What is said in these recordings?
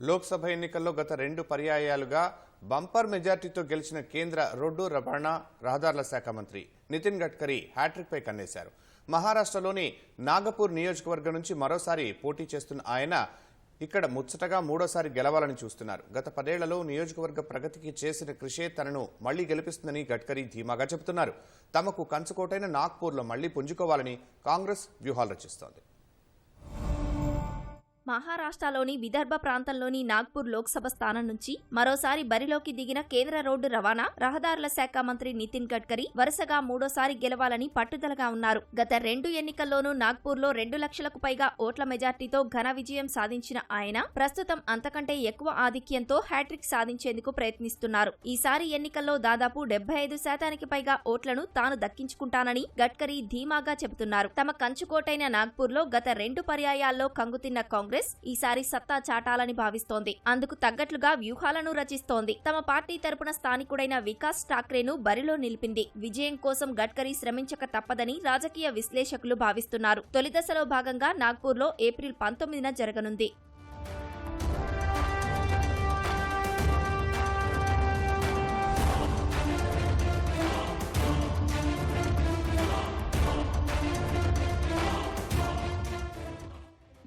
లోక్సభ ఎన్నికల్లో గత రెండు పర్యాయాలుగా బంపర్ మెజార్టీతో గెలిచిన కేంద్ర రోడ్డు రవాణా రహదారుల శాఖ మంత్రి నితిన్ గడ్కరీ హ్యాట్రిక్పై కన్నేశారు. మహారాష్ట్రలోని నాగపూర్ నియోజకవర్గం నుంచి మరోసారి పోటీ చేస్తున్న ఆయన ఇక్కడ ముచ్చటగా మూడోసారి గెలవాలని చూస్తున్నారు. గత పదేళ్ళలో నియోజకవర్గ ప్రగతికి చేసిన కృషే తనను మళ్ళీ గెలిపిస్తుందని గడ్కరీ ధీమాగా చెబుతున్నారు. తమకు కంచుకోటైన నాగ్పూర్లో మళ్ళీ పుంజుకోవాలని కాంగ్రెస్ వ్యూహాలు రచిస్తోంది. మహారాష్ట్రలోని విదర్భ ప్రాంతంలోని నాగ్పూర్ లోక్సభ స్థానం నుంచి మరోసారి బరిలోకి దిగిన కేంద్ర రోడ్డు రవాణా రహదారుల శాఖ మంత్రి నితిన్ గడ్కరీ వరుసగా మూడోసారి గెలవాలని పట్టుదలగా ఉన్నారు. గత రెండు ఎన్నికల్లోనూ నాగ్పూర్లో రెండు లక్షలకు పైగా ఓట్ల మెజార్టీతో ఘన విజయం సాధించిన ఆయన ప్రస్తుతం అంతకంటే ఎక్కువ ఆధిక్యంతో హ్యాట్రిక్ సాధించేందుకు ప్రయత్నిస్తున్నారు. ఈసారి ఎన్నికల్లో దాదాపు డెబ్బై ఐదు శాతానికి పైగా ఓట్లను తాను దక్కించుకుంటానని గడ్కరీ ధీమాగా చెబుతున్నారు. తమ కంచుకోటైన నాగ్పూర్లో గత రెండు పర్యాయాల్లో కంగుతిన్న కాంగ్రెస్ ఈసారి సత్తా చాటాలని భావిస్తోంది. అందుకు తగ్గట్లుగా వ్యూహాలను రచిస్తోంది. తమ పార్టీ తరపున స్థానికుడైన వికాస్ ఠాక్రేను బరిలో నిలిపింది. విజయం కోసం గడ్కరీ శ్రమించక తప్పదని రాజకీయ విశ్లేషకులు భావిస్తున్నారు. తొలి దశలో భాగంగా నాగ్పూర్లో ఏప్రిల్ పంతొమ్మిదిన జరగనుంది.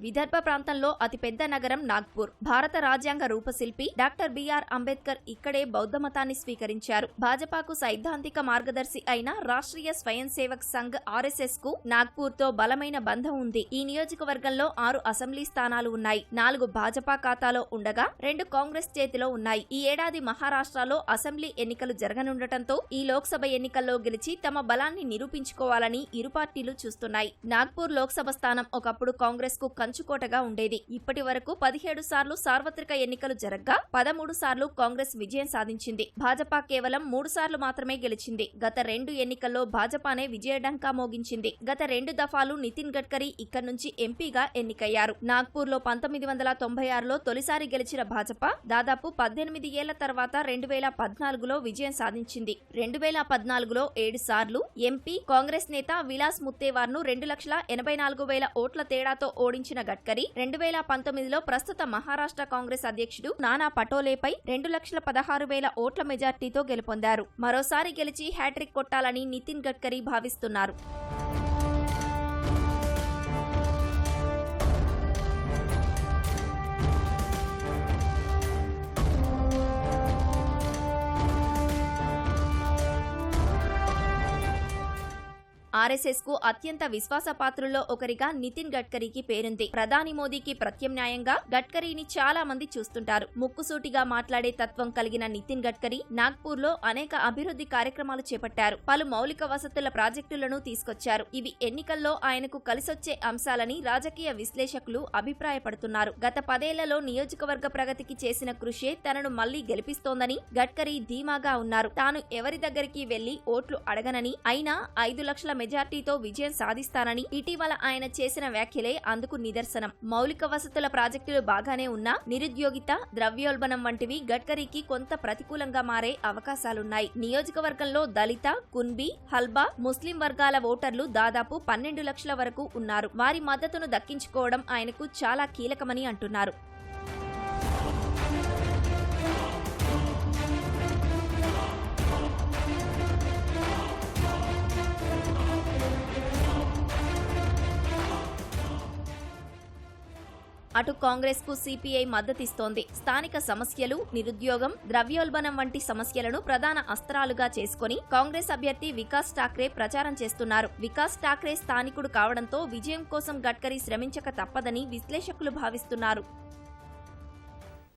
విదర్భ ప్రాంతంలో అతిపెద్ద నగరం నాగ్పూర్. భారత రాజ్యాంగ రూపశిల్పి డాక్టర్ బిఆర్ అంబేద్కర్ ఇక్కడే బౌద్ధ మతాన్ని స్వీకరించారు. భాజపాకు సైద్ధాంతిక మార్గదర్శి అయిన రాష్ట్రీయ స్వయం సేవక్ సంఘ్ ఆర్ఎస్ఎస్కు నాగ్పూర్తో బలమైన బంధం ఉంది. ఈ నియోజకవర్గంలో ఆరు అసెంబ్లీ స్థానాలు ఉన్నాయి. నాలుగు భాజపా ఖాతాలో ఉండగా రెండు కాంగ్రెస్ చేతిలో ఉన్నాయి. ఈ ఏడాది మహారాష్ట్రలో అసెంబ్లీ ఎన్నికలు జరగనుండటంతో ఈ లోక్సభ ఎన్నికల్లో గెలిచి తమ బలాన్ని నిరూపించుకోవాలని ఇరు పార్టీలు చూస్తున్నాయి. నాగ్పూర్ లోక్సభ స్థానం ఒకప్పుడు కాంగ్రెస్కు కంచు కంచుకోటగా ఉండేది. ఇప్పటి వరకు పదిహేడు సార్లు సార్వత్రిక ఎన్నికలు జరగ్గా పదమూడు సార్లు కాంగ్రెస్ విజయం సాధించింది. భాజపా కేవలం మూడు సార్లు మాత్రమే గెలిచింది. గత రెండు ఎన్నికల్లో భాజపానే విజయడంకా మోగించింది. గత రెండు దఫాలు నితిన్ గడ్కరీ ఇక్కడి నుంచి ఎంపీగా ఎన్నికయ్యారు. నాగ్పూర్లో పంతొమ్మిది వందల తొంభై ఆరులో తొలిసారి గెలిచిన భాజపా దాదాపు పద్దెనిమిది ఏళ్ళ తర్వాత రెండు వేల పద్నాలుగులో విజయం సాధించింది. రెండు వేల పద్నాలుగులో ఏడు సార్లు ఎంపీ కాంగ్రెస్ నేత విలాస్ ముత్తేవార్ను రెండు లక్షల ఎనభై నాలుగు వేల ఓట్ల తేడాతో ఓడించిన గడ్కరీ రెండు వేల పంతొమ్మిదిలో ప్రస్తుత మహారాష్ట్ర కాంగ్రెస్ అధ్యక్షుడు నానా పటోలేపై రెండు లక్షల పదహారు వేల ఓట్ల మెజార్టీతో గెలుపొందారు. మరోసారి గెలిచి హ్యాట్రిక్ కొట్టాలని నితిన్ గడ్కరీ భావిస్తున్నారు. ఆర్ఎస్ఎస్కు అత్యంత విశ్వాసపాత్రుల్లో ఒకరిగా నితిన్ గడ్కరీకి పేరుంది. ప్రధాని మోదీకి ప్రత్యామ్నాయంగా గడ్కరీని చాలా మంది చూస్తుంటారు. ముక్కుసూటిగా మాట్లాడే తత్వం కలిగిన నితిన్ గడ్కరీ నాగ్పూర్లో అనేక అభివృద్ధి కార్యక్రమాలు చేపట్టారు. పలు మౌలిక వసతుల ప్రాజెక్టులను తీసుకొచ్చారు. ఇవి ఎన్నికల్లో ఆయనకు కలిసొచ్చే అంశాలని రాజకీయ విశ్లేషకులు అభిప్రాయపడుతున్నారు. గత పదేళ్ళలో నియోజకవర్గ ప్రగతికి చేసిన కృషే తనను మళ్ళీ గెలిపిస్తోందని గడ్కరీ ధీమాగా ఉన్నారు. తాను ఎవరి దగ్గరికి వెళ్ళి ఓట్లు అడగనని అయినా ఐదు లక్షల మెజార్టీతో విజయం సాధిస్తానని ఇటీవల ఆయన చేసిన వ్యాఖ్యలే అందుకు నిదర్శనం. మౌలిక వసతుల ప్రాజెక్టులు బాగానే ఉన్నా నిరుద్యోగిత ద్రవ్యోల్బణం వంటివి గడ్కరీకి కొంత ప్రతికూలంగా మారే అవకాశాలున్నాయి. నియోజకవర్గంలో దళిత కున్బి హల్బా ముస్లిం వర్గాల ఓటర్లు దాదాపు పన్నెండు లక్షల వరకు ఉన్నారు. వారి మద్దతును దక్కించుకోవడం ఆయనకు చాలా కీలకమని అంటున్నారు. అటు కాంగ్రెస్కు సిపిఐ మద్దతిస్తోంది. స్థానిక సమస్యలు నిరుద్యోగం ద్రవ్యోల్బణం వంటి సమస్యలను ప్రధాన అస్త్రాలుగా చేసుకుని కాంగ్రెస్ అభ్యర్థి వికాస్ ఠాక్రే ప్రచారం చేస్తున్నారు. వికాస్ ఠాక్రే స్థానికుడు కావడంతో విజయం కోసం గడ్కరీ శ్రమించక తప్పదని విశ్లేషకులు భావిస్తున్నారు.